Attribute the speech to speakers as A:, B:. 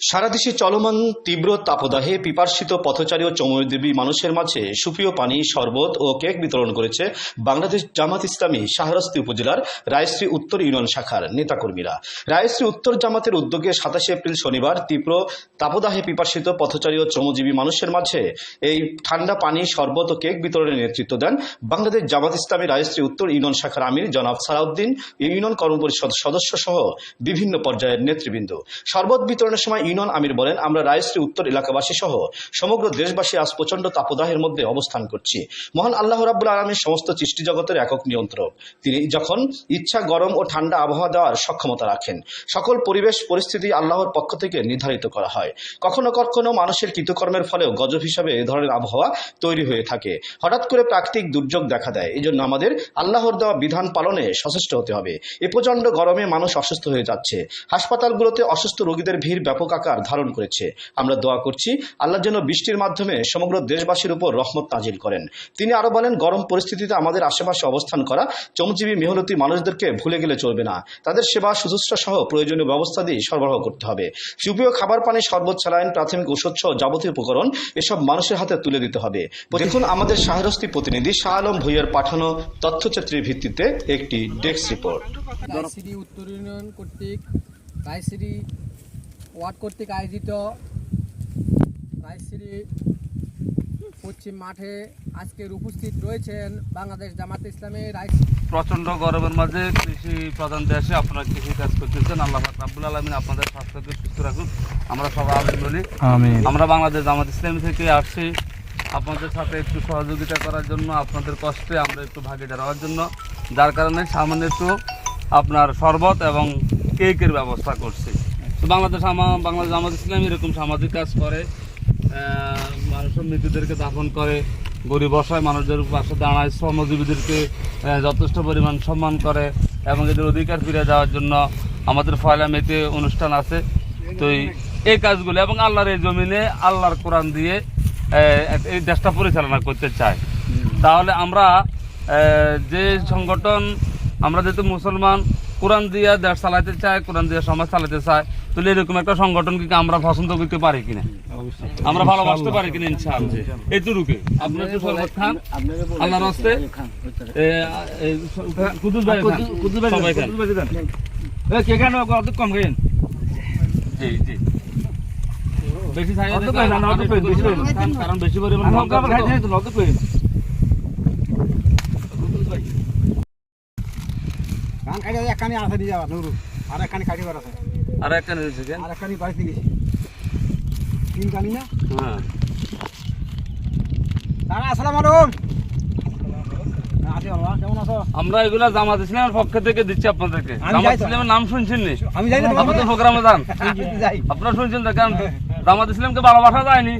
A: সারা দেশে চলমান তীব্র তাপদাহে পিপার্সিত পথচারী ও চমরদেবী মানুষের মাঝে সুপ্রিয় পানি, শরবত ও কেক বিতরণ করেছে বাংলাদেশ জামাত ইসলামী শাহরাস্তি উপজেলার রায়শ্রী উত্তর ইউনিয়ন শাখার নেতাকর্মীরা। রায়শ্রী উত্তর জামাতের উদ্যোগে সাতাশে এপ্রিল শনিবার তীব্র তাপদাহে পিপার্সিত পথচারী ও শ্রমজীবী মানুষের মাঝে এই ঠান্ডা পানি, শরবত ও কেক বিতরণের নেতৃত্ব দেন বাংলাদেশ জামাত ইসলামী রায়শ্রী উত্তর ইউনিয়ন শাখার আমির জনাব সালাউদ্দিন, ইউনিয়ন কর্মপরিষদ সদস্য সহ বিভিন্ন পর্যায়ের নেতৃবৃন্দ। শরবত বিতরণের সময় ইউনিয়ন আমির বলেন, আমরা রায়শ্রী উত্তর এলাকাবাসী সহ সমগ্র দেশবাসী আজ প্রচণ্ড তাপদাহের মধ্যে অবস্থান করছি। মহান আল্লাহ রাব্বুল আলমীর সমস্ত সৃষ্টি জগতের একক নিয়ন্ত্রক। তিনি যখন ইচ্ছা গরম ও ঠান্ডা আবহাওয়া দেওয়ার সক্ষমতা রাখেন, সকল পরিবেশ পরিস্থিতি আল্লাহর পক্ষ থেকে নির্ধারিত করা হয়। কখনো কখনো মানুষের কৃতকর্মের ফলেও গজব হিসাবে এ ধরনের আবহাওয়া তৈরি হয়ে থাকে। হঠাৎ করে প্রাকৃতিক দুর্যোগ দেখা দেয়। এই জন্য আমাদের আল্লাহর দেওয়া বিধান পালনে সচেষ্ট হতে হবে। এ প্রচণ্ড গরমে মানুষ অসুস্থ হয়ে যাচ্ছে। হাসপাতালগুলোতে অসুস্থ রোগীদের ভিড় ব্যাপক আকার ধারণ করেছে। আমরা দোয়া করছি, আল্লাহ যেন বৃষ্টির মাধ্যমে সমগ্র দেশবাসীর উপর রহমত নাজিল করেন। তিনি আরও বলেন, গরম পরিস্থিতিতে আমাদের আশেপাশে অবস্থান করা চমজীবী মেহনতি মানুষদেরকে ভুলে গেলে চলবে না। তাদের সেবা, শুশ্রূষা সহ প্রয়োজনীয় ব্যবস্থা দিয়ে সরবরাহ করতে হবে। সুপ্রিয় খাবার পানি, শরবত, স্যালাইন, প্রাথমিক ওষুধ সহ যাবতীয় উপকরণ, এসব মানুষের হাতে তুলে দিতে হবে। দেখুন, আমাদের শাহরস্তি প্রতিনিধি শাহ আলম ভুইয়ার পাঠানো তথ্যচিত্রের ভিত্তিতে একটি ডেস্ক রিপোর্ট।
B: কর্তৃক ওয়ার্ড কর্তৃক আয়োজিত রায়শ্রী পশ্চিম মাঠে আজকের উপস্থিত রয়েছেন বাংলাদেশ জামাত ইসলামী রায়শ্রী
C: প্রচণ্ড গরমের মাঝে কৃষি প্রধান দেশে আপনারা কৃষি কাজ করতেছেন। আল্লাহ পাক রাব্বুল আলমিন আপনাদের স্বাস্থ্যকে সুস্থ রাখুন আমরা সবাই আমিন। বলি আমরা বাংলাদেশ জামাত ইসলামী থেকে আসছি। আপনাদের সাথে একটু সহযোগিতা করার জন্য আপনাদের কষ্টে আমরা একটু ভাগিদার হওয়ার জন্য। যার কারণে সামান্য একটু আপনার শরবত এবং কেকের ব্যবস্থা করছি। তো বাংলাদেশ বাংলাদেশ আমাদের ইসলাম এরকম সামাজিক কাজ করে মানুষের মৃতদেরকে দাফন করে, গরিব অসহায় মানুষদের পাশে দাঁড়ায়, শ্রমজীবীদেরকে যথেষ্ট পরিমাণ সম্মান করে এবং এদের অধিকার ফিরে যাওয়ার জন্য আমাদের ফয়লা মেতে অনুষ্ঠান আছে। তো এই- এই কাজগুলো এবং আল্লাহর এই জমিনে আল্লাহর কোরআন দিয়ে এই দেশটা পরিচালনা করতে চায়। তাহলে আমরা যে সংগঠন, আমরা যেহেতু মুসলমান, কোরআন দিয়ে দেশ চালাতে চায়, কোরআন দিয়ে সমাজ চালাতে চায় তাহলে এরকম একটা সংগঠন কি আমরা পছন্দ করতে পারি কিনা? আমরা ভালোবাসতে পারি কিনা ইনশাআল্লাহ? এইটুকুকে আপনার শরবত খান আল্লাহর হস্তে কুদুস ভাই খান। সবাই খান।
D: কম খাইন
C: জি জি। বেশি খাই কারণ বেশি পরিমাণ লঙ্কা তো।
D: কাটি দিয়ে যাওয়া নুরু আর একখানি কাটিবার আছে
C: আর একটা নিয়েছে কেন
D: আর একখানি বাড়িতে গেছি। তিন না?
C: হ্যাঁ।
D: দাদা আসসালামু আলাইকুম। বাবা
C: আমরা এগুলা জামাত ইসলামের পক্ষ থেকে দিচ্ছি আপনাদেরকে।
D: আমি
C: জামাত
D: তো।
C: ইসলামের নাম শুনছেন নি?
D: আমি
C: প্রোগ্রামে যান। আপনারা শুনছেন দেখেন জামাত ইসলামকে ভালোবাসা যায়নি।